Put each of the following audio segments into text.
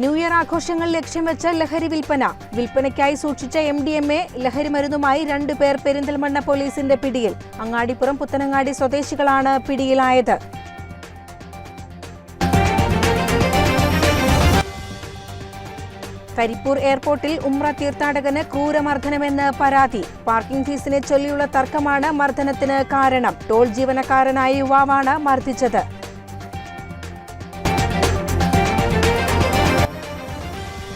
New year ആഘോഷങ്ങൾ ലക്ഷ്യം വെച്ച ലഹരി വിൽപ്പന. വിൽപ്പനയ്ക്കായി സൂക്ഷിച്ച എം ഡി എം എ ലഹരി മരുന്നുമായി രണ്ടുപേർ പെരിന്തൽമണ്ണ പോലീസിന്റെ പിടിയിൽ. അങ്ങാടിപ്പുറം പുത്തനങ്ങാടി സ്വദേശികളാണ് പിടിയിലായത്. കരിപ്പൂർ എയർപോർട്ടിൽ ഉമ്ര തീർത്ഥാടകന് ക്രൂരമർദ്ദനമെന്ന് പരാതി. പാർക്കിംഗ് ഫീസിനെ ചൊല്ലിയുള്ള തർക്കമാണ് മർദ്ദനത്തിന് കാരണം. ടോൾ ജീവനക്കാരനായ യുവാവാണ് മർദ്ദിച്ചത്.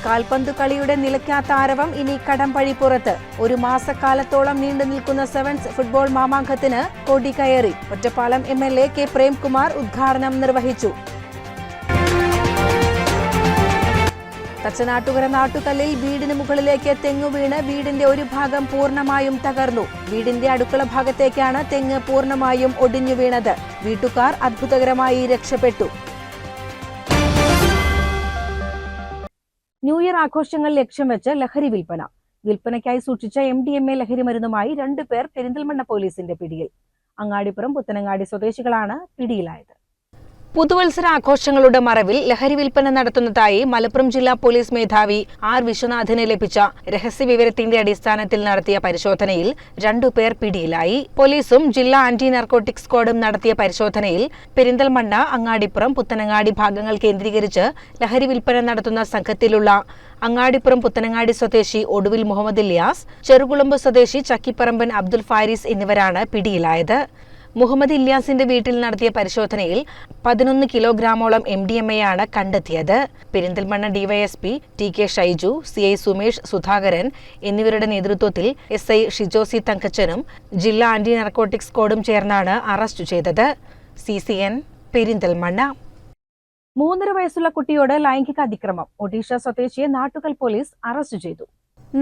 കാൽപന്തു കളിയുടെ നിലയ്ക്കാത്ത ആരവം ഇനി കടംപഴി പുറത്ത്. ഒരു മാസക്കാലത്തോളം നീണ്ടു നിൽക്കുന്ന സെവൻസ് ഫുട്ബോൾ മാമാങ്കത്തിന് കൊടി കയറി. Ottapalam M L A K Premkumar ഉദ്ഘാടനം നിർവഹിച്ചു. തച്ചനാട്ടുകര നാട്ടുകല്ലിൽ വീടിന് മുകളിലേക്ക് തെങ്ങ് വീണ് വീടിന്റെ ഒരു ഭാഗം പൂർണമായും തകർന്നു. വീടിന്റെ അടുക്കള ഭാഗത്തേക്കാണ് തെങ്ങ് പൂർണമായും ഒടിഞ്ഞു വീണത്. വീട്ടുകാർ അത്ഭുതകരമായി രക്ഷപ്പെട്ടു. ന്യൂ ഇയർ ആഘോഷങ്ങൾ ലക്ഷ്യം വെച്ച് ലഹരി വിൽപ്പന. വിൽപ്പനയ്ക്കായി സൂക്ഷിച്ച എം ഡി എം എ ലഹരി മരുന്നുമായി രണ്ടുപേർ പെരിന്തൽമണ്ണ പോലീസിന്റെ പിടിയിൽ. അങ്ങാടിപ്പുറം പുത്തനങ്ങാടി സ്വദേശികളാണ് പിടിയിലായത്. പുതുവത്സര ആഘോഷങ്ങളുടെ മറവിൽ ലഹരി വിൽപ്പന നടത്തുന്നതായി മലപ്പുറം ജില്ലാ പോലീസ് മേധാവി ആർ വിശ്വനാഥിന് ലഭിച്ച രഹസ്യവിവരത്തിന്റെ അടിസ്ഥാനത്തിൽ നടത്തിയ പരിശോധനയിൽ രണ്ടുപേർ പിടിയിലായി. പോലീസും ജില്ലാ ആന്റി നാർക്കോട്ടിക് സ്ക്വാഡും നടത്തിയ പരിശോധനയിൽ പെരിന്തൽമണ്ണ അങ്ങാടിപ്പുറം പുത്തനങ്ങാടി ഭാഗങ്ങൾ കേന്ദ്രീകരിച്ച് ലഹരി വിൽപ്പന നടത്തുന്ന സംഘത്തിലുള്ള അങ്ങാടിപ്പുറം പുത്തനങ്ങാടി സ്വദേശി ഒടുവിൽ മുഹമ്മദ് ഇല്യാസ് ചെറുകുളമ്പ് സ്വദേശി ചക്കിപ്പറമ്പൻ അബ്ദുൽ ഫാരിസ് എന്നിവരാണ് പിടിയിലായത്. മുഹമ്മദ് ഇല്യാസിന്റെ വീട്ടിൽ നടത്തിയ പരിശോധനയിൽ പതിനൊന്ന് കിലോഗ്രാമോളം എം ഡി എം എയാണ് കണ്ടെത്തിയത്. Perinthalmanna DYSP T K Shaiju C I Sumesh Sudhakaran എന്നിവരുടെ നേതൃത്വത്തിൽ എസ് ഐ ഷിജോസി തങ്കച്ചനും ജില്ലാ ആന്റി നർക്കോട്ടിക്സ് സ്ക്വാഡും ചേർന്നാണ് അറസ്റ്റ് ചെയ്തത്. C C N Perinthalmanna. മൂന്നര വയസ്സുള്ള കുട്ടിയോട് ലൈംഗിക അതിക്രമം ഒഡീഷ സ്വദേശിയെ നാട്ടുകൽ പോലീസ് അറസ്റ്റ് ചെയ്തു.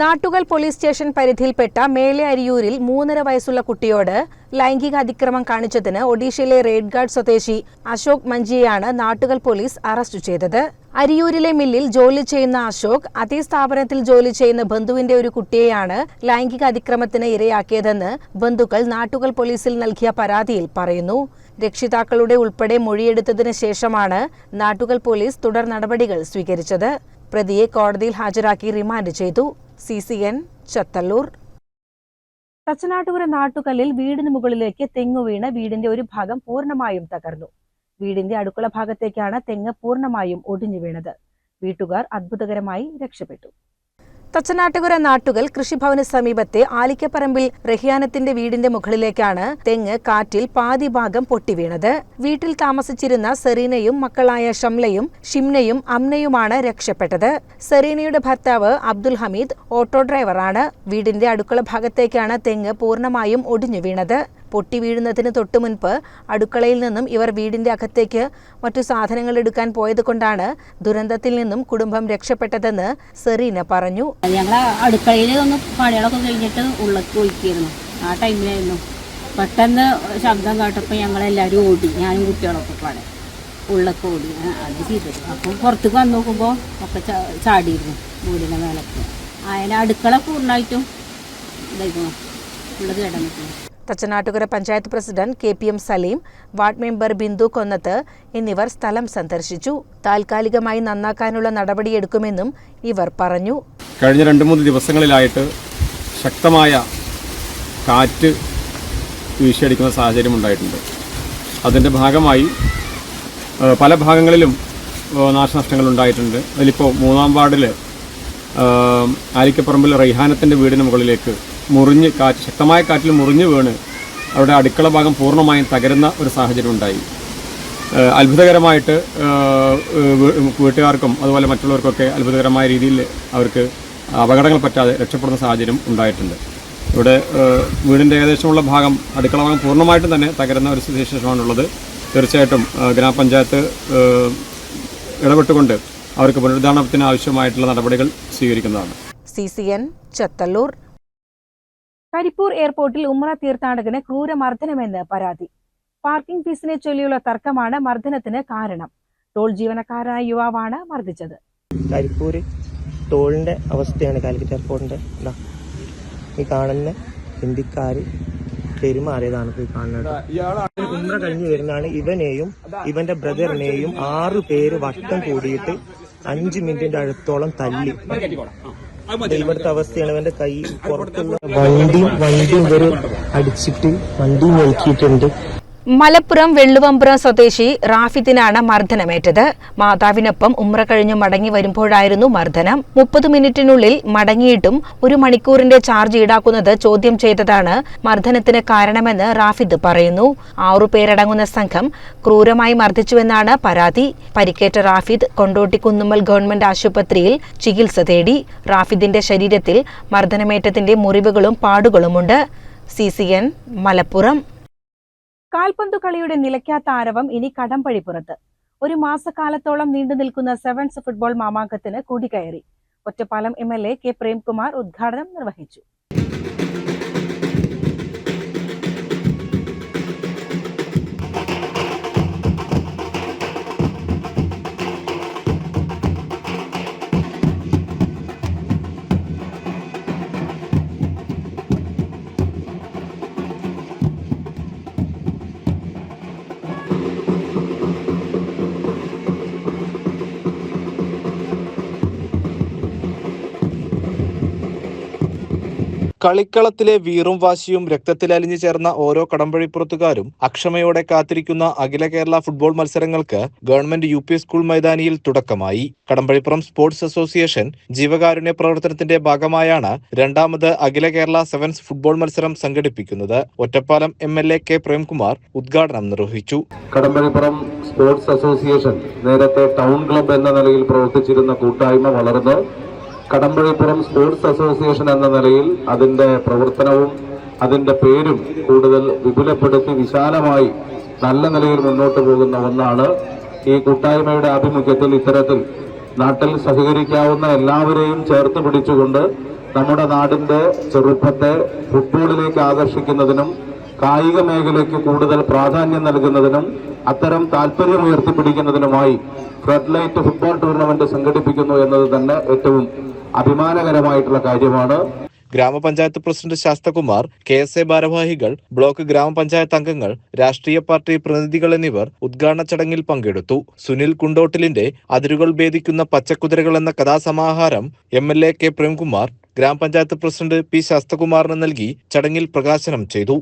നാട്ടുകൽ പോലീസ് സ്റ്റേഷൻ പരിധിയിൽപ്പെട്ട മേലെ അരിയൂരിൽ മൂന്നര വയസ്സുള്ള കുട്ടിയോട് ലൈംഗിക അതിക്രമം കാണിച്ചതിന് ഒഡീഷയിലെ റെഡ് ഗാർഡ് സ്വദേശി അശോക് മഞ്ചിയെയാണ് നാട്ടുകൽ പോലീസ് അറസ്റ്റ് ചെയ്തത്. അരിയൂരിലെ മില്ലിൽ ജോലി ചെയ്യുന്ന അശോക് അതേ സ്ഥാപനത്തിൽ ജോലി ചെയ്യുന്ന ബന്ധുവിന്റെ ഒരു കുട്ടിയെയാണ് ലൈംഗിക അതിക്രമത്തിന് ഇരയാക്കിയതെന്ന് ബന്ധുക്കൾ നാട്ടുകൽ പോലീസിൽ നൽകിയ പരാതിയിൽ പറയുന്നു. രക്ഷിതാക്കളുടെ ഉൾപ്പെടെ മൊഴിയെടുത്തതിന് ശേഷമാണ് നാട്ടുകൽ പോലീസ് തുടർ നടപടികൾ സ്വീകരിച്ചത്. പ്രതിയെ കോടതിയിൽ ഹാജരാക്കി റിമാൻഡ് ചെയ്തു. C C N Chathallur. Thachanattukara നാട്ടുകല്ലിൽ വീടിന് മുകളിലേക്ക് തെങ്ങു വീണ് വീടിന്റെ ഒരു ഭാഗം പൂർണമായും തകർന്നു. വീടിന്റെ അടുക്കള ഭാഗത്തേക്കാണ് തെങ്ങ് പൂർണമായും ഒടിഞ്ഞു വീണത്. വീട്ടുകാർ അത്ഭുതകരമായി രക്ഷപ്പെട്ടു. തച്ചനാട്ടുകര നാട്ടുകൽ കൃഷിഭവന് സമീപത്തെ ആലിക്കപ്പറമ്പിൽ റഹിയാനത്തിന്റെ വീടിന്റെ മുകളിലേക്കാണ് തെങ്ങ് കാറ്റിൽ പാതിഭാഗം പൊട്ടിവീണത് വീട്ടിൽ താമസിച്ചിരുന്ന സെറീനയും മക്കളായ ഷംലയും ഷിംനയും അമ്നയുമാണ് രക്ഷപ്പെട്ടത്. സെറീനയുടെ ഭർത്താവ് അബ്ദുൽ ഹമീദ് ഓട്ടോ ഡ്രൈവറാണ്. വീടിന്റെ അടുക്കള ഭാഗത്തേക്കാണ് തെങ്ങ് പൂർണമായും ഒടിഞ്ഞു വീണത്. പൊട്ടി വീഴുന്നതിന് തൊട്ടു മുൻപ് അടുക്കളയിൽ നിന്നും ഇവർ വീടിന്റെ അകത്തേക്ക് മറ്റു സാധനങ്ങൾ എടുക്കാൻ പോയത് കൊണ്ടാണ് ദുരന്തത്തിൽ നിന്നും കുടുംബം രക്ഷപ്പെട്ടതെന്ന് സെറീന പറഞ്ഞു. ഞങ്ങൾ അടുക്കളയിൽ ഒന്ന് പണികളൊക്കെ കഴിഞ്ഞിട്ട് ഉള്ളിലേക്ക് ഒഴിക്കായിരുന്നു ആ ടൈമിലായിരുന്നു. പെട്ടെന്ന് ശബ്ദം കേട്ടപ്പോൾ ഞങ്ങളെല്ലാവരും ഓടി. ഞാനും കുട്ടികളൊക്കെ പാടെ ഉള്ളൊക്കെ ഓടി. അത് ചെയ്തത്. അപ്പം പുറത്തേക്ക് വന്ന് നോക്കുമ്പോൾ ഒക്കെ ചാടിയിരുന്നു വീടിന്റെ മേലൊക്കെ. അതിന് അടുക്കള പൂർണമായിട്ടും ഇതായിരുന്നു ഉള്ളത് കിടന്നിട്ടുണ്ട് Thachanattukara panchayat president K P M Saleem ward member Bindu Konnath എന്നിവർ സ്ഥലം സന്ദർശിച്ചു. താൽക്കാലികമായി നന്നാക്കാനുള്ള നടപടിയെടുക്കുമെന്നും ഇവർ പറഞ്ഞു. കഴിഞ്ഞ രണ്ട് മൂന്ന് ദിവസങ്ങളിലായിട്ട് ശക്തമായ കാറ്റ് വീശിയടിക്കുന്ന സാഹചര്യം ഉണ്ടായിട്ടുണ്ട്. അതിന്റെ ഭാഗമായി പല ഭാഗങ്ങളിലും നാശനഷ്ടങ്ങൾ ഉണ്ടായിട്ടുണ്ട്. അതിലിപ്പോൾ മൂന്നാം വാർഡിൽ ആലിക്കപ്പറമ്പിൽ റൈഹാനത്തിന്റെ വീടിന് മുകളിലേക്ക് മുറിഞ്ഞ് കാറ്റ് ശക്തമായ കാറ്റിൽ മുറിഞ്ഞ് വീണ് അവിടെ അടുക്കള ഭാഗം പൂർണമായും തകരുന്ന ഒരു സാഹചര്യം ഉണ്ടായി. അത്ഭുതകരമായിട്ട് വീട്ടുകാർക്കും അതുപോലെ മറ്റുള്ളവർക്കൊക്കെ അത്ഭുതകരമായ രീതിയിൽ അവർക്ക് അപകടങ്ങൾ പറ്റാതെ രക്ഷപ്പെടുന്ന സാഹചര്യം ഉണ്ടായിട്ടുണ്ട്. ഇവിടെ വീടിന്റെ ഏകദേശമുള്ള ഭാഗം അടുക്കള ഭാഗം പൂർണമായിട്ടും തന്നെ തകരുന്ന ഒരു സിറ്റുവേഷനാണുള്ളത് തീർച്ചയായിട്ടും ഗ്രാമപഞ്ചായത്ത് ഇടപെട്ടുകൊണ്ട് അവർക്ക് പുനരുദ്ധാരണത്തിന് ആവശ്യമായിട്ടുള്ള നടപടികൾ സ്വീകരിക്കുന്നതാണ്. C C N Chathallur Karipur എയർപോർട്ടിൽ ഉമ്ര തീർത്ഥാടകന് ക്രൂരമർദ്ദനമെന്ന് പരാതി. പാർക്കിംഗ് ഫീസിനെ ചൊല്ലിയുള്ള തർക്കമാണ് മർദ്ദനത്തിന് കാരണം. ടോൾ ജീവനക്കാരായ യുവാവാണ് മർദ്ദിച്ചത്. കരിപ്പൂർ ടോളിന്റെ അവസ്ഥയാണ് കാലിക്കറ്റ് എയർപോർട്ടിന്റെ ഈ കാണുന്ന ഹിന്ദിക്കാർ പെരുമാറിയതാണ് ഈ കാണുന്നത് ഉമ്ര കഴിഞ്ഞു വരുന്നതാണ്. ഇവനെയും ഇവന്റെ ബ്രദറിനെയും ആറു പേര് വട്ടം കൂടിയിട്ട് അഞ്ചു മിനിറ്റിന്റെ അടുത്തോളം തല്ലി. ഇവിടുത്തെ അവസ്ഥയാണ് ഇവന്റെ കൈ പുറത്തുള്ള വണ്ടി വണ്ടി ഇവർ അടിച്ചിട്ട് വണ്ടി നോക്കിയിട്ടുണ്ട്. മലപ്പുറം വെള്ളുവമ്പ്രം സ്വദേശി റാഫിദിനാണ് മർദ്ദനമേറ്റത്. മാതാവിനൊപ്പം ഉമ്ര കഴിഞ്ഞ് മടങ്ങി വരുമ്പോഴായിരുന്നു മർദ്ദനം. മുപ്പത് മിനിറ്റിനുള്ളിൽ മടങ്ങിയിട്ടും ഒരു മണിക്കൂറിന്റെ ചാർജ് ഈടാക്കുന്നത് ചോദ്യം ചെയ്തതാണ് മർദ്ദനത്തിന് കാരണമെന്ന് റാഫിദ് പറയുന്നു. ആറുപേരടങ്ങുന്ന സംഘം ക്രൂരമായി മർദ്ദിച്ചുവെന്നാണ് പരാതി. പരിക്കേറ്റ റാഫിദ് കൊണ്ടോട്ടി കുന്നുമ്മൽ ഗവൺമെന്റ് ആശുപത്രിയിൽ ചികിത്സ തേടി. റാഫിദിന്റെ ശരീരത്തിൽ മർദ്ദനമേറ്റത്തിന്റെ മുറിവുകളും പാടുകളുമുണ്ട്. C C N Malappuram. കാൽപന്തു കളിയുടെ നിലയ്ക്കാത്ത ആരവം ഇനി കടമ്പഴിപ്പുറത്ത് ഒരു മാസക്കാലത്തോളം നീണ്ടു നിൽക്കുന്ന സെവൻസ് ഫുട്ബോൾ മാമാങ്കത്തിന് കൂടിക്കയറി Ottapalam M L A K Premkumar ഉദ്ഘാടനം നിർവഹിച്ചു. കളിക്കളത്തിലെ വീറും വാശിയും രക്തത്തിൽ അലിഞ്ഞു ചേർന്ന ഓരോ കടമ്പഴിപ്പുറത്തുകാരും അക്ഷമയോടെ കാത്തിരിക്കുന്ന അഖില കേരള ഫുട്ബോൾ മത്സരങ്ങൾക്ക് ഗവൺമെന്റ് യു സ്കൂൾ മൈതാനിയിൽ തുടക്കമായി. കടമ്പഴിപ്പുറം സ്പോർട്സ് അസോസിയേഷൻ ജീവകാരുണ്യ പ്രവർത്തനത്തിന്റെ ഭാഗമായാണ് രണ്ടാമത് അഖില കേരള സെവൻസ് ഫുട്ബോൾ മത്സരം സംഘടിപ്പിക്കുന്നത്. Ottapalam M L A K Premkumar ഉദ്ഘാടനം നിർവഹിച്ചു. കടമ്പഴിപ്പുറം സ്പോർട്സ് അസോസിയേഷൻ നേരത്തെ ടൗൺ ക്ലബ് എന്ന നിലയിൽ പ്രവർത്തിച്ചിരുന്ന കൂട്ടായ്മ വളർന്ന് കടമ്പഴിപ്പുറം സ്പോർട്സ് അസോസിയേഷൻ എന്ന നിലയിൽ അതിന്റെ പ്രവർത്തനവും അതിന്റെ പേരും കൂടുതൽ വിപുലപ്പെടുത്തി വിശാലമായി നല്ല നിലയിൽ മുന്നോട്ട് പോകുന്ന ഒന്നാണ്. ഈ കൂട്ടായ്മയുടെ ആഭിമുഖ്യത്തിൽ ഇത്തരത്തിൽ നാട്ടിൽ സഹകരിക്കാവുന്ന എല്ലാവരെയും ചേർത്ത് പിടിച്ചുകൊണ്ട് നമ്മുടെ നാടിന്റെ ചെറുപ്പത്തെ ഫുട്ബോളിലേക്ക് ആകർഷിക്കുന്നതിനും കായിക മേഖലയ്ക്ക് കൂടുതൽ പ്രാധാന്യം നൽകുന്നതിനും അത്തരം താല്പര്യം ഉയർത്തിപ്പിടിക്കുന്നതിനുമായി ഫ്ലഡ് ലൈറ്റ് ഫുട്ബോൾ ടൂർണമെന്റ് സംഘടിപ്പിക്കുന്നു എന്നത് തന്നെ ഏറ്റവും അഭിമാനകരമായിട്ടുള്ള കാര്യമാണ്. ഗ്രാമപഞ്ചായത്ത് president Sasthakumar K S A ഭാരവാഹികൾ ബ്ലോക്ക് ഗ്രാമപഞ്ചായത്ത് അംഗങ്ങൾ രാഷ്ട്രീയ പാർട്ടി പ്രതിനിധികൾ എന്നിവർ ഉദ്ഘാടന ചടങ്ങിൽ പങ്കെടുത്തു. സുനിൽ കുണ്ടോട്ടിലിന്റെ അതിരുകൾ ഭേദിക്കുന്ന പച്ചക്കുതിരകൾ എന്ന കഥാസമാഹാരം M L A K Premkumar ഗ്രാമപഞ്ചായത്ത് പ്രസിഡന്റ് പി ശാസ്തകുമാറിന് നൽകി ചടങ്ങിൽ പ്രകാശനം ചെയ്തു.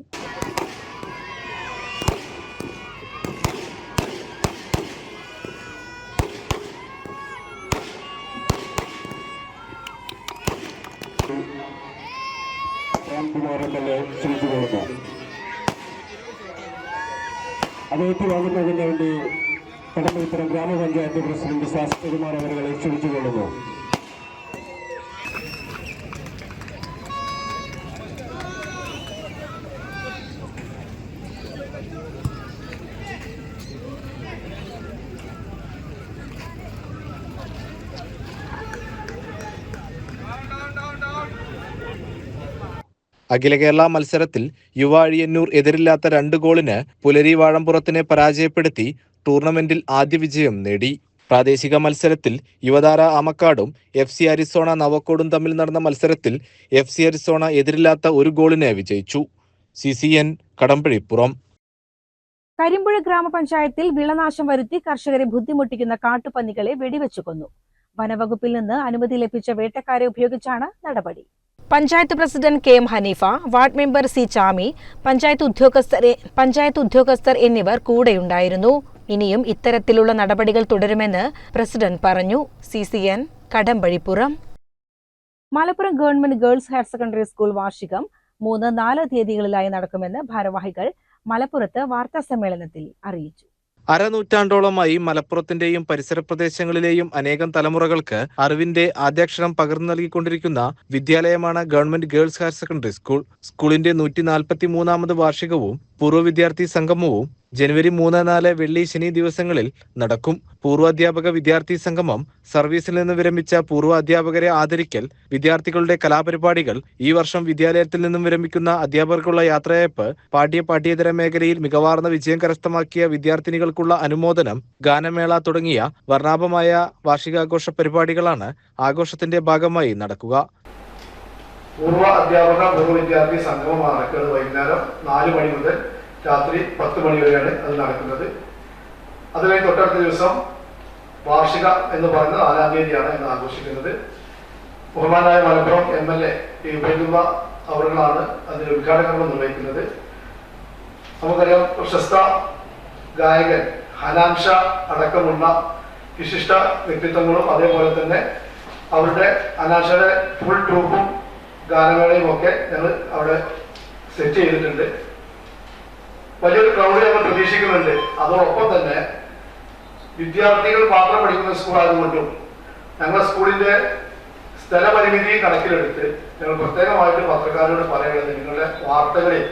അഖില കേരള മത്സരത്തിൽ യുവ അഴിയന്നൂർ എതിരില്ലാത്ത രണ്ട് ഗോളിന് പുലരി വാഴമ്പുറത്തിനെ പരാജയപ്പെടുത്തി ടൂർണമെന്റിൽ ആദ്യ വിജയം നേടി. പ്രാദേശിക മത്സരത്തിൽ യുവതാര ആമക്കാടും എഫ് സി അരിസോണ നവക്കോടും തമ്മിൽ നടന്ന മത്സരത്തിൽ എഫ് സി അരിസോണ എതിരില്ലാത്ത ഒരു ഗോളിന് വിജയിച്ചു. C C N Kadambazhipuram. Karimpuzha ഗ്രാമപഞ്ചായത്തിൽ വിളനാശം വരുത്തി കർഷകരെ ബുദ്ധിമുട്ടിക്കുന്ന കാട്ടുപന്നികളെ വെടിവെച്ചു കൊന്നു. വനവകുപ്പിൽ നിന്ന് അനുമതി ലഭിച്ച വേട്ടക്കാരെ ഉപയോഗിച്ചാണ് നടപടി. Panchayat president K M Haneefa ward member C Chami panchayat ഉദ്യോഗസ്ഥർ പഞ്ചായത്ത് ഉദ്യോഗസ്ഥർ എന്നിവർ കൂടെയുണ്ടായിരുന്നു. ഇനിയും ഇത്തരത്തിലുള്ള നടപടികൾ തുടരുമെന്ന് പ്രസിഡന്റ് പറഞ്ഞു. C C N Kadambazhipuram. Malappuram government girls higher secondary school വാർഷികം മൂന്ന് നാല് തീയതികളിലായി നടക്കുമെന്ന് ഭാരവാഹികൾ മലപ്പുറത്ത് വാർത്താ സമ്മേളനത്തിൽ അറിയിച്ചു. അരനൂറ്റാണ്ടോളമായി മലപ്പുറത്തിന്റെയും പരിസര പ്രദേശങ്ങളിലെയും അനേകം തലമുറകൾക്ക് അറിവിന്റെ ആദ്യാക്ഷരം പകർന്നു നൽകിക്കൊണ്ടിരിക്കുന്ന വിദ്യാലയമാണ് government girls higher secondary school. സ്കൂളിന്റെ നൂറ്റി നാൽപ്പത്തി മൂന്നാമത് വാർഷികവും പൂർവ വിദ്യാർത്ഥി സംഗമവും ജനുവരി മൂന്ന് നാല് വെള്ളി ശനി ദിവസങ്ങളിൽ നടക്കും. പൂർവാധ്യാപക വിദ്യാർത്ഥി സംഗമം സർവീസിൽ നിന്ന് വിരമിച്ച പൂർവ അധ്യാപകരെ ആദരിക്കൽ. വിദ്യാർത്ഥികളുടെ കലാപരിപാടികൾ ഈ വർഷം വിദ്യാലയത്തിൽ നിന്നും വിരമിക്കുന്ന അധ്യാപകർക്കുള്ള യാത്രയയപ്പ്. പാഠ്യ പാഠ്യേതര മേഖലയിൽ മികവാർന്ന വിജയം കരസ്ഥമാക്കിയ വിദ്യാർത്ഥിനികൾക്കുള്ള അനുമോദനം. ഗാനമേള തുടങ്ങിയ വർണാഭമായ വാർഷികാഘോഷ പരിപാടികളാണ് ആഘോഷത്തിന്റെ ഭാഗമായി നടക്കുക. പൂർവ അധ്യാപക പൂർവ വിദ്യാർത്ഥി സംഗമമാണ് വൈകുന്നേരം നാല് മണി മുതൽ രാത്രി പത്ത് മണി വരെയാണ് അത് നടക്കുന്നത്. അതിലെ തൊട്ടടുത്ത ദിവസം വാർഷിക എന്ന് പറയുന്നത് നാലാം തീയതിയാണ് എന്ന് ആഘോഷിക്കുന്നത്. ബഹുമാനായ Malappuram M L A Upendra അവരുകളാണ് അതിന്റെ ഉദ്ഘാടകർമ്മം നിർവഹിക്കുന്നത്. നമുക്കറിയാം പ്രശസ്ത ഗായകൻ ഹനാംഷ അടക്കമുള്ള വിശിഷ്ട വ്യക്തിത്വങ്ങളും അതേപോലെ തന്നെ അവരുടെ ഹനാൻഷയുടെ ഫുൾ ട്രൂപ്പും ഗാനമേളയും ഒക്കെ ഞങ്ങൾ അവിടെ സെറ്റ് ചെയ്തിട്ടുണ്ട്. വലിയൊരു ക്രൗഡ് ഞങ്ങൾ പ്രതീക്ഷിക്കുന്നുണ്ട്. അതോടൊപ്പം തന്നെ വിദ്യാർത്ഥികൾ മാത്രം പഠിക്കുന്ന സ്കൂൾ ആയതുകൊണ്ടും ഞങ്ങളുടെ സ്കൂളിന്റെ സ്ഥലപരിമിതി കണക്കിലെടുത്ത് ഞങ്ങൾ പ്രത്യേകമായിട്ട് പത്രക്കാരോട് പറയുന്നത് നിങ്ങളുടെ വാർത്തകളിൽ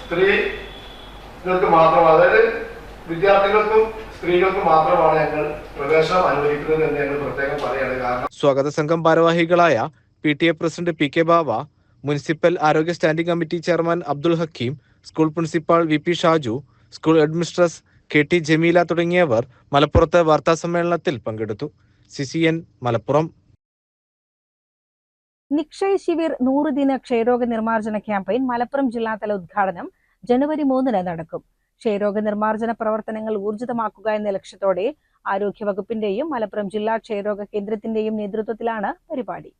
സ്ത്രീകൾക്ക് മാത്രം അതായത് വിദ്യാർത്ഥികൾക്കും സ്ത്രീകൾക്കും മാത്രമാണ് ഞങ്ങൾ പ്രവേശനം അനുവദിക്കുന്നത് എന്ന് ഞങ്ങൾ പ്രത്യേകം പറയുകയാണ്. കാരണം സ്വാഗത സംഘം ഭാരവാഹികളായ P T A president P K Bava municipal ആരോഗ്യ standing committee chairman Abdul Hakeem school principal V P Shaju school headmistress K T Jameela തുടങ്ങിയവർ മലപ്പുറത്ത് വാർത്താസമ്മേളനത്തിൽ പങ്കെടുത്തു. CCN C N Malappuram. Nikshay Shivir നൂറ് ദിന ക്ഷയരോഗ നിർമ്മാർജന ക്യാമ്പയിൻ മലപ്പുറം ജില്ലാതല ഉദ്ഘാടനം ജനുവരി മൂന്നിന് നടക്കും. ക്ഷയരോഗ നിർമ്മാർജന പ്രവർത്തനങ്ങൾ ഊർജിതമാക്കുക എന്ന ലക്ഷ്യത്തോടെ ആരോഗ്യവകുപ്പിന്റെയും മലപ്പുറം ജില്ലാ ക്ഷയരോഗ കേന്ദ്രത്തിന്റെയും നേതൃത്വത്തിലാണ് പരിപാടി.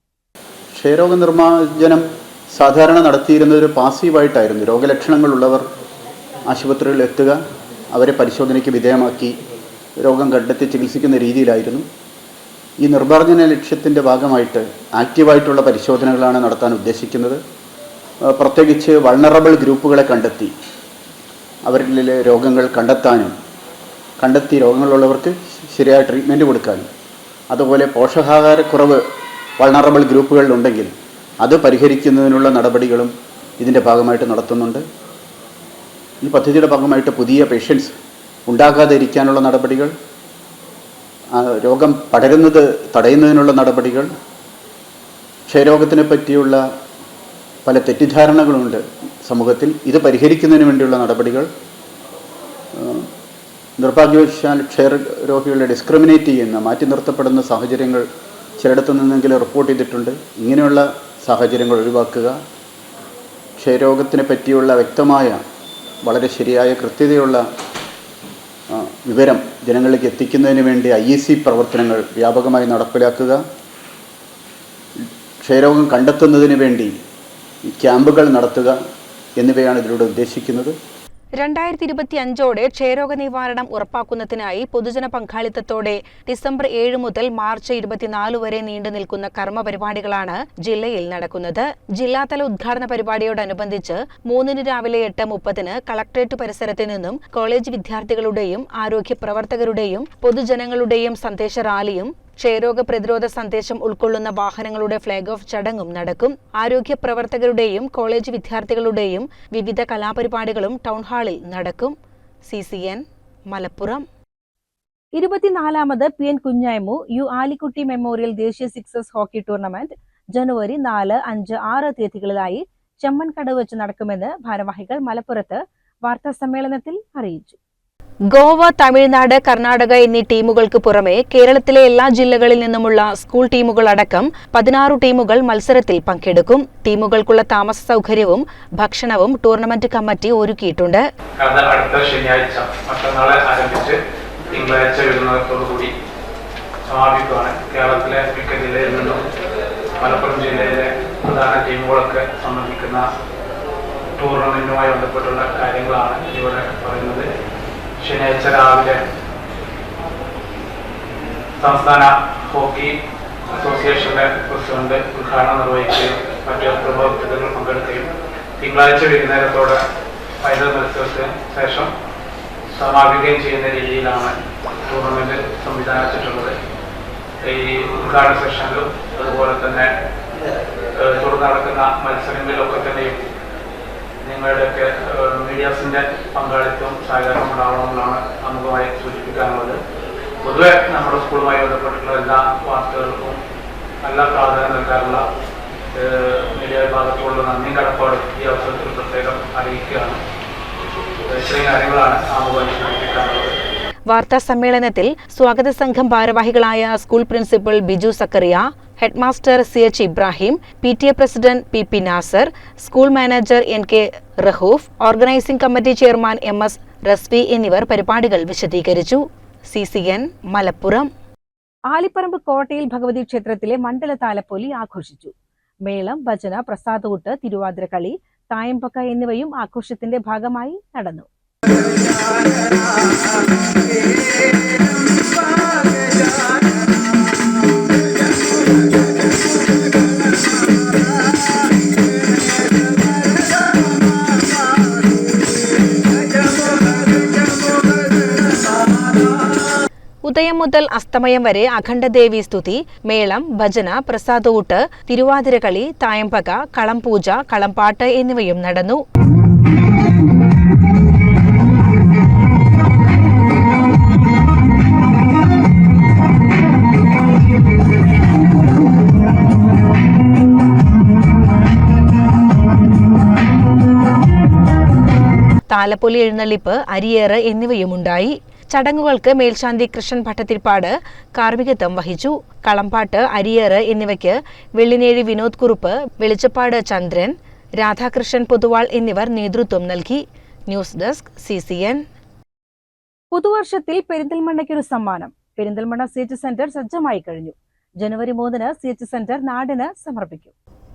ക്ഷയരോഗ നിർമ്മാർജനം സാധാരണ നടത്തിയിരുന്നത് ഒരു പാസീവായിട്ടായിരുന്നു. രോഗലക്ഷണങ്ങളുള്ളവർ ആശുപത്രികളിൽ എത്തുക അവരെ പരിശോധനയ്ക്ക് വിധേയമാക്കി രോഗം കണ്ടെത്തി ചികിത്സിക്കുന്ന രീതിയിലായിരുന്നു. ഈ നിർമ്മാർജന ലക്ഷ്യത്തിന്റെ ഭാഗമായിട്ട് ആക്റ്റീവായിട്ടുള്ള പരിശോധനകളാണ് നടത്താൻ ഉദ്ദേശിക്കുന്നത്. പ്രത്യേകിച്ച് വൾണറബിൾ ഗ്രൂപ്പുകളെ കണ്ടെത്തി അവരിൽ രോഗങ്ങൾ കണ്ടെത്താനും കണ്ടെത്തി രോഗങ്ങളുള്ളവർക്ക് ശരിയായ ട്രീറ്റ്മെന്റ് കൊടുക്കാനും അതുപോലെ പോഷകാഹാരക്കുറവ് വൾണറബിൾ ഗ്രൂപ്പുകളിലുണ്ടെങ്കിൽ അത് പരിഹരിക്കുന്നതിനുള്ള നടപടികളും ഇതിന്റെ ഭാഗമായിട്ട് നടത്തുന്നുണ്ട്. ഈ പദ്ധതിയുടെ ഭാഗമായിട്ട് പുതിയ പേഷ്യൻസ് ഉണ്ടാകാതെ ഇരിക്കാനുള്ള നടപടികൾ രോഗം പടരുന്നത് തടയുന്നതിനുള്ള നടപടികൾ ക്ഷയരോഗത്തിനെ പറ്റിയുള്ള പല തെറ്റിദ്ധാരണകളുണ്ട് സമൂഹത്തിൽ. ഇത് പരിഹരിക്കുന്നതിന് വേണ്ടിയുള്ള നടപടികൾ നിർഭാഗ്യവശാൽ ക്ഷയ രോഗികളെ ഡിസ്ക്രിമിനേറ്റ് ചെയ്യുന്ന മാറ്റി നിർത്തപ്പെടുന്ന സാഹചര്യങ്ങൾ ചിലയിടത്തു നിന്നെങ്കിലും റിപ്പോർട്ട് ചെയ്തിട്ടുണ്ട്. ഇങ്ങനെയുള്ള സാഹചര്യങ്ങൾ ഒഴിവാക്കുക. ക്ഷയരോഗത്തിനെ പറ്റിയുള്ള വ്യക്തമായ വളരെ ശരിയായ കൃത്യതയുള്ള വിവരം ജനങ്ങളിലേക്ക് എത്തിക്കുന്നതിന് വേണ്ടി ഐ ഇ സി പ്രവർത്തനങ്ങൾ വ്യാപകമായി നടപ്പിലാക്കുക. ക്ഷയരോഗം കണ്ടെത്തുന്നതിന് വേണ്ടി ക്യാമ്പുകൾ നടത്തുക എന്നിവയാണ് ഇതിലൂടെ ഉദ്ദേശിക്കുന്നത്. രണ്ടായിരത്തി ഇരുപത്തി അഞ്ചോടെ ക്ഷയരോഗ നിവാരണം ഉറപ്പാക്കുന്നതിനായി പൊതുജന പങ്കാളിത്തത്തോടെ ഡിസംബർ ഏഴ് മുതൽ മാർച്ച് ഇരുപത്തിനാല് വരെ നീണ്ടു നിൽക്കുന്ന കർമ്മ പരിപാടികളാണ് ജില്ലയിൽ നടക്കുന്നത്. ജില്ലാതല ഉദ്ഘാടന പരിപാടിയോടനുബന്ധിച്ച് മൂന്നിന് രാവിലെ എട്ട് മുപ്പതിന് കളക്ടറേറ്റ് പരിസരത്ത് നിന്നും കോളേജ് വിദ്യാർത്ഥികളുടെയും ആരോഗ്യ പ്രവർത്തകരുടെയും പൊതുജനങ്ങളുടെയും സന്ദേശ റാലിയും ക്ഷയരോഗ പ്രതിരോധ സന്ദേശം ഉൾക്കൊള്ളുന്ന വാഹനങ്ങളുടെ ഫ്ളാഗ് ഓഫ് ചടങ്ങും നടക്കും. ആരോഗ്യ പ്രവർത്തകരുടെയും കോളേജ് വിദ്യാർത്ഥികളുടെയും വിവിധ കലാപരിപാടികളും ടൗൺ ഹാളിൽ നടക്കും. C C N Malappuram. ഇരുപത്തിനാലാമത് P N Kunhayimu U Alikutty memorial ദേശീയ സിക്സസ് ഹോക്കി ടൂർണമെന്റ് ജനുവരി നാല് അഞ്ച് ആറ് തീയതികളിലായി ചെമ്മൻകടവ് വെച്ച് നടക്കുമെന്ന് ഭാരവാഹികൾ മലപ്പുറത്ത് വാർത്താ സമ്മേളനത്തിൽ അറിയിച്ചു. ഗോവ തമിഴ്നാട് കർണാടക എന്നീ ടീമുകൾക്ക് പുറമെ കേരളത്തിലെ എല്ലാ ജില്ലകളിൽ നിന്നുമുള്ള സ്കൂൾ ടീമുകൾ അടക്കം പതിനാറ് ടീമുകൾ മത്സരത്തിൽ പങ്കെടുക്കും. ടീമുകൾക്കുള്ള താമസ സൗകര്യവും ഭക്ഷണവും ടൂർണമെന്റ് കമ്മിറ്റി ഒരുക്കിയിട്ടുണ്ട്. അടുത്ത ശനിയാഴ്ച മറ്റന്നാളെ ആരംഭിച്ച് തിങ്കളാഴ്ച എഴുതുന്നതോടുകൂടി സമാപിക്കുകയാണ് കേരളത്തിലെ മിക്ക ജില്ലയിൽ നിന്നും മലപ്പുറം ജില്ലയിലെ പ്രധാന ടീമുകളൊക്കെ സംബന്ധിക്കുന്ന ടൂർണമെന്റുമായി ബന്ധപ്പെട്ടുള്ള കാര്യങ്ങളാണ് ഇവിടെ പറയുന്നത്. ശനിയാഴ്ച രാവിലെ സംസ്ഥാന ഹോക്കി അസോസിയേഷന്റെ പ്രസിഡന്റ് ഉദ്ഘാടനം നിർവഹിക്കുകയും മറ്റ് പ്രവർത്തകർ പങ്കെടുക്കുകയും തിങ്കളാഴ്ച വൈകുന്നേരത്തോടെ ഫൈനൽ മത്സരത്തിന് ശേഷം സമാപിക്കുകയും ചെയ്യുന്ന രീതിയിലാണ് ടൂർണമെന്റ് സംവിധാനിച്ചിട്ടുള്ളത് ഈ ഉദ്ഘാടന സെഷനിലും അതുപോലെ തന്നെ തുടർന്ന് നടക്കുന്ന മത്സരങ്ങളിലൊക്കെ തന്നെയും നിങ്ങളുടെയൊക്കെ മീഡിയാസിന്റെ പങ്കാളിത്തവും സഹകരണം ഉണ്ടാവണമെന്നാണ് അമുഖമായി സൂചിപ്പിക്കാനുള്ളത്. പൊതുവെ നമ്മുടെ സ്കൂളുമായി ബന്ധപ്പെട്ടിട്ടുള്ള എല്ലാ വാർത്തകൾക്കും നല്ല പ്രാധാന്യം നൽകാനുള്ള മീഡിയ വിഭാഗത്തോടുള്ള നന്ദിയും കടപ്പാടും ഈ അവസരത്തിൽ പ്രത്യേകം അറിയിക്കുകയാണ്. ഇത്രയും കാര്യങ്ങളാണ് ആമുഖമായി സൂചിപ്പിക്കാനുള്ളത്. വാർത്താ സമ്മേളനത്തിൽ സ്വാഗത സംഘം ഭാരവാഹികളായ school principal Biju Zachariah headmaster C H Ibrahim P T A president P P Nasar school manager N K Rahoof organising committee chairman M S Rizvi എന്നിവർ പരിപാടികൾ വിശദീകരിച്ചു. C C N Malappuram. Alipparamba കോട്ടയിൽ ഭഗവതി ക്ഷേത്രത്തിലെ മണ്ഡല താലപ്പൊലി ആഘോഷിച്ചു. മേളം ഭജന പ്രസാദകൂട്ട് തിരുവാതിരക്കളി തായമ്പക്ക എന്നിവയും ആഘോഷത്തിന്റെ ഭാഗമായി നടന്നു. ഉദയം മുതൽ അസ്തമയം വരെ അഖണ്ഡദേവി സ്തുതി മേളം ഭജന പ്രസാദൂട്ട് തിരുവാതിരകളി തായമ്പക കളംപൂജ കളംപാട്ട് എന്നിവയും നടന്നു. താലപ്പൊലി എഴുന്നള്ളിപ്പ് അരിയേറ് എന്നിവയുമുണ്ടായി ചടങ്ങുകൾക്ക് മേൽശാന്തി കൃഷ്ണൻ ഭട്ടത്തിരിപ്പാട് കാർമ്മികത്വം വഹിച്ചു. കളമ്പാട്ട് അരിയേറ് എന്നിവയ്ക്ക് വെള്ളിനേഴി വിനോദ് കുറുപ്പ് വെളിച്ചപ്പാട് ചന്ദ്രൻ രാധാകൃഷ്ണൻ പൊതുവാൾ എന്നിവർ നേതൃത്വം നൽകി. News desk C C N പുതുവർഷത്തിൽ പെരിന്തൽമണ്ണയ്ക്കൊരു സമ്മാനം. പെരിന്തൽമണ്ണ സി എച്ച് സെന്റർ സജ്ജമായി കഴിഞ്ഞു. ജനുവരി മൂന്നിന് സി എച്ച് സെന്റർ നാടിന് സമർപ്പിക്കും.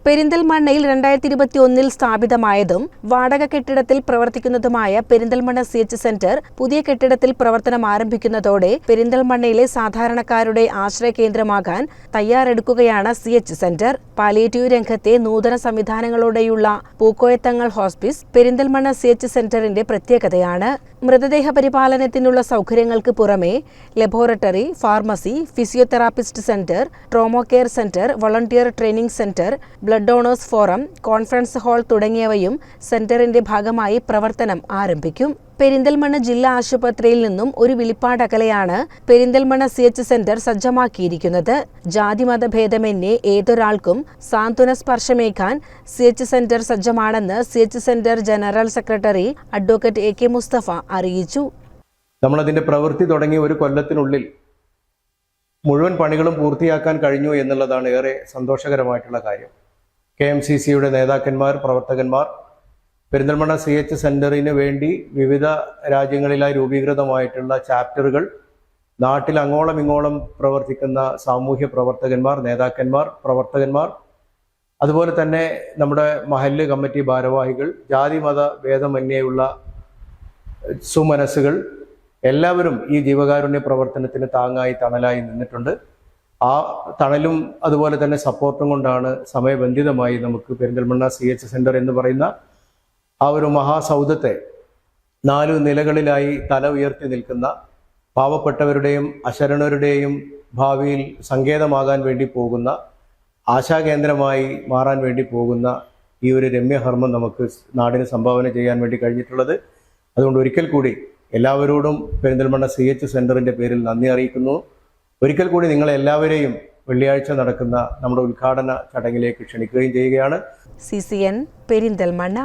പെരിന്തൽമണ്ണയിൽ രണ്ടായിരത്തി ഇരുപത്തി ഒന്നിൽ സ്ഥാപിതമായതും വാടക കെട്ടിടത്തിൽ പ്രവർത്തിക്കുന്നതുമായ പെരിന്തൽമണ്ണ സി എച്ച് സെന്റർ പുതിയ കെട്ടിടത്തിൽ പ്രവർത്തനം ആരംഭിക്കുന്നതോടെ പെരിന്തൽമണ്ണയിലെ സാധാരണക്കാരുടെ ആശ്രയ കേന്ദ്രമാകാൻ തയ്യാറെടുക്കുകയാണ് സി എച്ച് സെന്റർ. പാലിയേറ്റീവ് രംഗത്തെ നൂതന സംവിധാനങ്ങളോടെയുള്ള പൂക്കോയത്തങ്ങൾ ഹോസ്പിസ് പെരിന്തൽമണ്ണ സി എച്ച് സെന്ററിന്റെ പ്രത്യേകതയാണ്. മൃതദേഹ പരിപാലനത്തിനുള്ള സൗകര്യങ്ങൾക്ക് പുറമെ laboratory pharmacy physiotherapist centre trauma care centre volunteer training centre blood donors forum conference hall തുടങ്ങിയവയും സെന്ററിന്റെ ഭാഗമായി പ്രവർത്തനം ആരംഭിക്കും. പെരിന്തൽമണ്ണ ജില്ലാ ആശുപത്രിയിൽ നിന്നും ഒരു വിളിപ്പാടകലെയാണ് പെരിന്തൽമണ്ണ സി എച്ച് സെന്റർ സജ്ജമാക്കിയിരിക്കുന്നത്. ജാതിമത ഭേദമന്യേ ഏതൊരാൾക്കും സാന്ത്വന സ്പർശമേക്കാൻ സി എച്ച് സെന്റർ സജ്ജമാണെന്ന് C H centre general secretary advocate A K Mustafa അറിയിച്ചു. നമ്മളതിന്റെ പ്രവൃത്തി തുടങ്ങി ഒരു കൊല്ലത്തിനുള്ളിൽ മുഴുവൻ പണികളും പൂർത്തിയാക്കാൻ കഴിഞ്ഞു എന്നുള്ളതാണ് ഏറെ സന്തോഷകരമായിട്ടുള്ള കാര്യം. കെ എം സി സിയുടെ നേതാക്കന്മാർ പ്രവർത്തകന്മാർ പെരിന്തൽമണ്ണ സി എച്ച് സെന്ററിന് വേണ്ടി വിവിധ രാജ്യങ്ങളിലായി രൂപീകൃതമായിട്ടുള്ള ചാപ്റ്ററുകൾ നാട്ടിൽ അങ്ങോളം ഇങ്ങോളം പ്രവർത്തിക്കുന്ന സാമൂഹ്യ പ്രവർത്തകന്മാർ നേതാക്കന്മാർ പ്രവർത്തകന്മാർ അതുപോലെ തന്നെ നമ്മുടെ മഹല്ല് കമ്മിറ്റി ഭാരവാഹികൾ ജാതി മത ഭേദമന്യേയുള്ള സുമനസ്സുകൾ എല്ലാവരും ഈ ജീവകാരുണ്യ പ്രവർത്തനത്തിന് താങ്ങായി തണലായി നിന്നിട്ടുണ്ട്. ആ തണലും അതുപോലെ തന്നെ സപ്പോർട്ടും കൊണ്ടാണ് സമയബന്ധിതമായി നമുക്ക് പെരിന്തൽമണ്ണ സി എച്ച് എന്ന് പറയുന്ന ആ ഒരു മഹാസൗധത്തെ നാലു നിലകളിലായി തല ഉയർത്തി നിൽക്കുന്ന പാവപ്പെട്ടവരുടെയും അശരണരുടെയും ഭാവിയിൽ സങ്കേതമാകാൻ വേണ്ടി പോകുന്ന ആശാകേന്ദ്രമായി മാറാൻ വേണ്ടി പോകുന്ന ഈ ഒരു രമ്യഹർമ്മം നമുക്ക് നാടിന് സംഭാവന ചെയ്യാൻ വേണ്ടി കഴിഞ്ഞിട്ടുള്ളത്. അതുകൊണ്ട് ഒരിക്കൽ കൂടി എല്ലാവരോടും പെരിന്തൽമണ്ണ സി എച്ച് സെന്ററിന്റെ പേരിൽ നന്ദി അറിയിക്കുന്നു. ഒരിക്കൽ കൂടി നിങ്ങളെല്ലാവരെയും വെള്ളിയാഴ്ച നടക്കുന്ന നമ്മുടെ ഉദ്ഘാടന ചടങ്ങിലേക്ക് ക്ഷണിക്കുകയും ചെയ്യുകയാണ്. C C N Perinthalmanna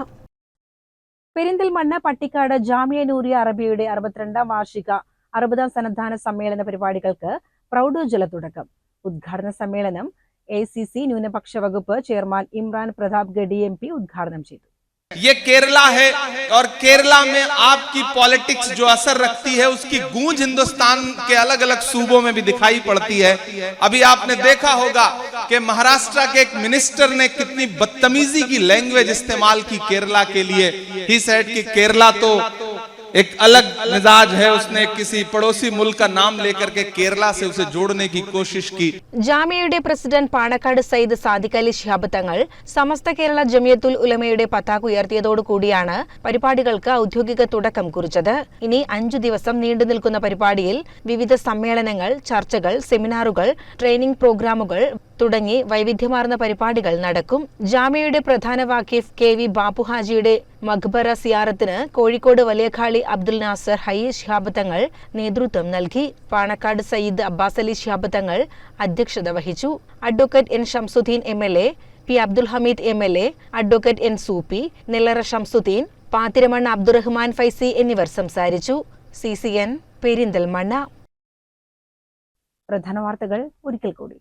Perinthalmanna Pattikkad Jamia Nooriya അറബിയുടെ അറുപത്തിരണ്ടാം വാർഷിക അറുപതാം സന്നദ്ധാന സമ്മേളന പരിപാടികൾക്ക് പ്രൗഢോജ്വല തുടക്കം ഉദ്ഘാടന സമ്മേളനം എ സി സി ന്യൂനപക്ഷ വകുപ്പ് chairman Imran Pratap Garhi M P ഉദ്ഘാടനം ചെയ്തു. ये केरला है और केरला में आपकी पॉलिटिक्स जो असर रखती है, उसकी गूंज हिंदुस्तान के अलग अलग सूबों में भी दिखाई पड़ती है। अभी आपने देखा होगा कि महाराष्ट्र के एक मिनिस्टर ने कितनी बदतमीजी की लैंग्वेज इस्तेमाल की केरला के लिए। ही सेट कि केरला तो एक अलग मिजाज है उसने किसी पड़ोसी मुल्क का नाम लेकर के केरला से उसे जोड़ने की कोशिश की ജാമിയയുടെ പ്രസിഡന്റ് പാണക്കാട് സയ്യിദ് സാദിഖ് അലി ശിഹാബ് തങ്ങൾ സമസ്ത കേരള ജമിയത്തുൽ ഉലമയുടെ പതാക ഉയർത്തിയതോടുകൂടിയാണ് പരിപാടികൾക്ക് ഔദ്യോഗിക തുടക്കം കുറിച്ചത് ഇനി അഞ്ചു ദിവസം നീണ്ടു നിൽക്കുന്ന പരിപാടിയിൽ വിവിധ സമ്മേളനങ്ങൾ ചർച്ചകൾ സെമിനാറുകൾ ട്രെയിനിംഗ് പ്രോഗ്രാമുകൾ തുടങ്ങി വൈവിധ്യമാർന്ന പരിപാടികൾ നടക്കും. ജാമ്യയുടെ പ്രധാന വാക്കിഫ് കെ വി ബാപ്പുഹാജിയുടെ മഖ്ബറ സിയാറത്തിന് കോഴിക്കോട് വലിയഖാളി അബ്ദുൽ നാസർ ഹയ്യ ശിഹാബത്തങ്ങൾ നേതൃത്വം നൽകി. പാണക്കാട് സയ്യിദ് അബ്ബാസ് അലി ശിഹാബത്തങ്ങൾ അധ്യക്ഷത വഹിച്ചു. Advocate N Shamsuddin M L A P Abdul Hameed M L A advocate N Sooppy Nellara Shamsuddin Pathiramanna Abdurahman Faizy എന്നിവർ സംസാരിച്ചു. C C N Perinthalmanna. പ്രധാന വാർത്തകൾ ഒരിക്കൽ കൂടി.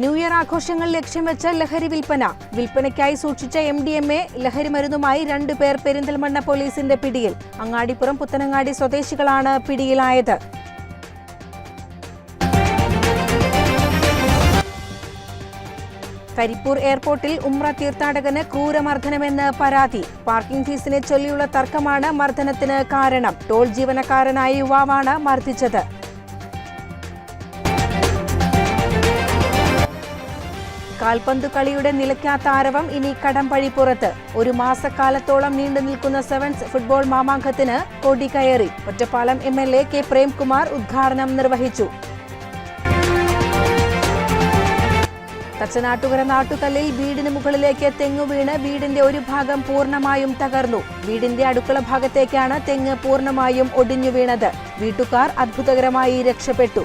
ന്യൂ ഇയർ ആഘോഷങ്ങൾ ലക്ഷ്യം വെച്ച ലഹരി വിൽപ്പന. വിൽപ്പനയ്ക്കായി സൂക്ഷിച്ച എം ഡി എം എ ലഹരി മരുന്നുമായി രണ്ടുപേർ പെരിന്തൽമണ്ണ പോലീസിന്റെ പിടിയിൽ. അങ്ങാടിപ്പുറം പുത്തനങ്ങാടി സ്വദേശികളാണ് പിടിയിലായത്. കരിപ്പൂർ എയർപോർട്ടിൽ ഉമ്ര തീർത്ഥാടകന് ക്രൂരമർദ്ദനമെന്ന് പരാതി. പാർക്കിംഗ് ഫീസിനെ ചൊല്ലിയുള്ള തർക്കമാണ് മർദ്ദനത്തിന് കാരണം. ടോൾ ജീവനക്കാരനായ യുവാവാണ് മർദ്ദിച്ചത്. കാൽപന്തു കളിയുടെ നിലയ്ക്കാത്ത ആരവം ഇനി കടംപഴി പുറത്ത്. ഒരു മാസക്കാലത്തോളം നീണ്ടു നിൽക്കുന്ന സെവൻസ് ഫുട്ബോൾ മാമാങ്കത്തിന് കൊടി കയറി. Ottapalam M L A K Premkumar ഉദ്ഘാടനം നിർവഹിച്ചു. തച്ചനാട്ടുകര നാട്ടുകല്ലിൽ വീടിന് മുകളിലേക്ക് തെങ്ങു വീണ് വീടിന്റെ ഒരു ഭാഗം പൂർണമായും തകർന്നു. വീടിന്റെ അടുക്കള ഭാഗത്തേക്കാണ് തെങ്ങ് പൂർണമായും ഒടിഞ്ഞു വീണത്. വീട്ടുകാർ അത്ഭുതകരമായി രക്ഷപ്പെട്ടു.